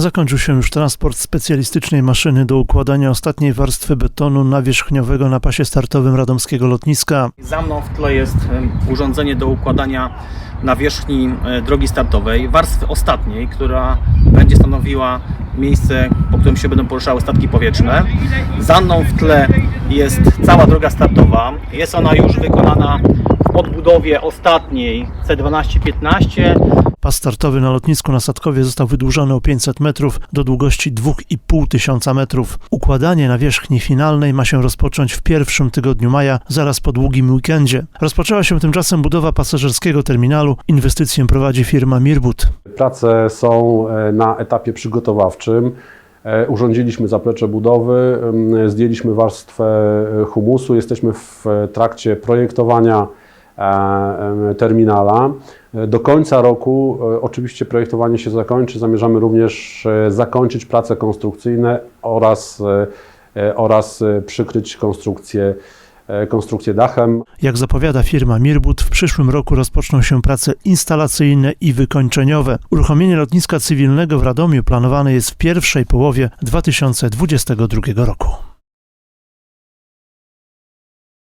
Zakończył się już transport specjalistycznej maszyny do układania ostatniej warstwy betonu nawierzchniowego na pasie startowym radomskiego lotniska. Za mną w tle jest urządzenie do układania nawierzchni e, drogi startowej, warstwy ostatniej, która będzie stanowiła miejsce, po którym się będą poruszały statki powietrzne. Za mną w tle jest cała droga startowa. Jest ona już wykonana w podbudowie ostatniej C12-15. Pas startowy na lotnisku na Sadkowie został wydłużony o 500 metrów do długości 2,5 tysiąca metrów. Układanie nawierzchni finalnej ma się rozpocząć w pierwszym tygodniu maja, zaraz po długim weekendzie. Rozpoczęła się tymczasem budowa pasażerskiego terminalu. Inwestycję prowadzi firma Mirbut. Prace są e, na etapie przygotowawczym. E, Urządziliśmy zaplecze budowy, em, zdjęliśmy warstwę e, humusu, jesteśmy w trakcie projektowania terminala. Do końca roku e, oczywiście projektowanie się zakończy. Zamierzamy również e, zakończyć prace konstrukcyjne oraz, e, oraz przykryć konstrukcję, konstrukcję dachem. Jak zapowiada firma Mirbut, w przyszłym roku rozpoczną się prace instalacyjne i wykończeniowe. Uruchomienie lotniska cywilnego w Radomiu planowane jest w pierwszej połowie 2022 roku.